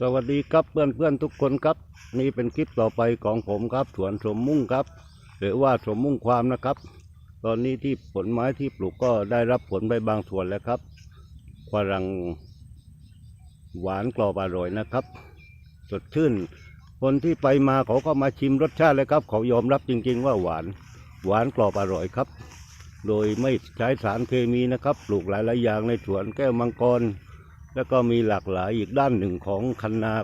สวัสดีครับเพื่อนเพื่อนทุกคนครับ นี่เป็นคลิปต่อไปของผมครับสวนสมมุ่งครับ หรือว่าสมมุ่งความนะครับ ตอนนี้ที่ผลไม้ที่ปลูกก็ได้รับผลไปบางส่วนแล้วครับฝรั่งหวานกรอบอร่อยนะครับ สดชื่น คนที่ไปมาเขาก็มาชิมรสชาติเลยครับ เขายอมรับจริง ๆ ว่าหวานหวานกรอบอร่อยครับ โดยไม่ใช้สารเคมีนะครับ ปลูกหลายๆอย่างในสวนแก้วมังกร แล้วก็มีหลากหลายอีกด้านหนึ่งของคันนา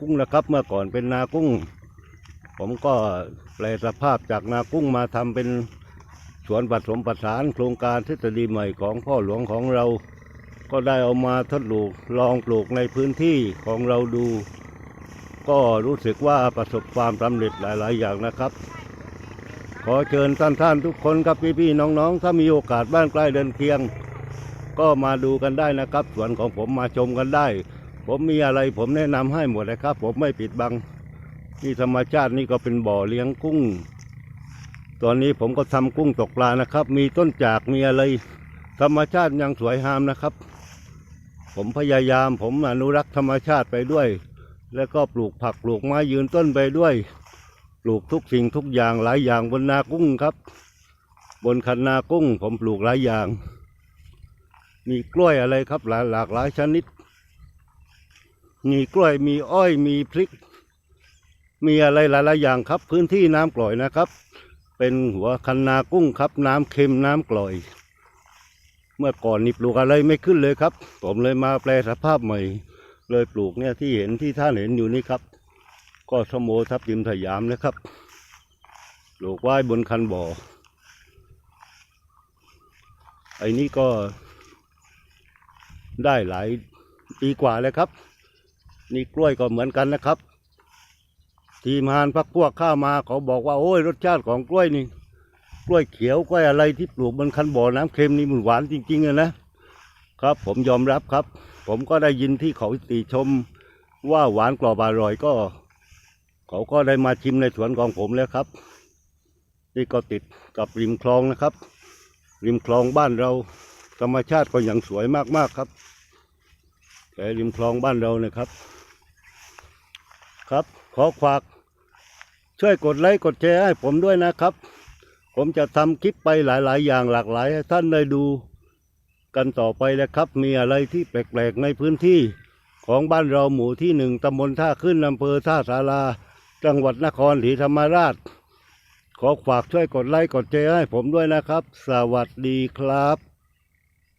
กุ้งนะครับ เมื่อก่อนเป็นนากุ้ง ผมก็แปลสภาพจากนากุ้งมาทำเป็นสวนผสมประสานโครงการทฤษฎีใหม่ของพ่อหลวงของเรา ก็ได้เอามาทดลองลองปลูกในพื้นที่ของเราดู ก็รู้สึกว่าประสบความสำเร็จหลาย ๆ อย่างนะครับขอเชิญท่านท่านทุกคนครับพี่ๆน้องๆ ถ้ามีโอกาสบ้านใกล้เดินเคียง ก็มาดูกันได้นะครับ สวนของผมมาชมกันได้ ผมมีอะไรผมแนะนำให้หมดเลยครับ ผมไม่ปิดบังนี่ธรรมชาตินี่ก็เป็นบ่อเลี้ยงกุ้ง ตอนนี้ผมก็ทำกุ้งตกปลานะครับ มีต้นจากมีอะไร ธรรมชาติยังสวยงามนะครับ ผมพยายามผมอนุรักษ์ธรรมชาติไปด้วย แล้วก็ปลูกผักปลูกไม้ยืนต้นไปด้วย ปลูกทุกสิ่งทุกอย่างหลายอย่างบนนากุ้งครับ บนคันนากุ้ง ผมปลูกหลายอย่าง มีกล้วยอะไรครับหลายหลากหลายชนิด มีกล้วยมีอ้อยมีพริก มีอะไรหลายๆอย่างครับ พื้นที่น้ำกร่อยนะครับ เป็นหัวคันนากุ้งครับ น้ำเค็มน้ำกร่อย เมื่อก่อนนี่ปลูกอะไรไม่ขึ้นเลยครับ ผมเลยมาแปลสภาพใหม่ เลยปลูกเนี่ยที่เห็นที่ท่านเห็นอยู่นี่ครับ ก็สมโมทับทิมสยามนะครับปลูกไว้บนคันบ่อไอ้นี่ก็ ได้หลายปีกว่าแล้วครับ นี่กล้วยก็เหมือนกันนะครับ ทีมงานพักพวกข้ามาเขาบอกว่าโอ้ยรสชาติของกล้วยนี่ กล้วยเขียวกล้วยอะไรที่ปลูกบนคันบ่อน้ำเค็มนี่มันหวานจริงๆอะนะครับ ผมยอมรับครับ ผมก็ได้ยินที่เขาติชมว่าหวานกรอบอร่อยก็ เขาก็ได้มาชิมในสวนของผมแล้วครับ นี่ก็ติดกับริมคลองนะครับ ริมคลองบ้านเรา ธรรมชาติก็อยังสวยมากๆครับแต่ริมคลองบ้านเราเนี่ยครับ ครับ ขอฝากช่วยกดไลค์กดแชร์ให้ผมด้วยนะครับ ผมจะทำคลิปไปหลาย ๆ อย่างหลากหลายให้ท่านได้ดูกันต่อไปนะครับ มีอะไรที่แปลก ๆ ในพื้นที่ของบ้านเราหมู่ที่หนึ่งตำบลท่าขึ้นอำเภอท่าสาราจังหวัดนครศรีธรรมราช ขอฝากช่วยกดไลค์กดแชร์ให้ผมด้วยนะครับ สวัสดีครับ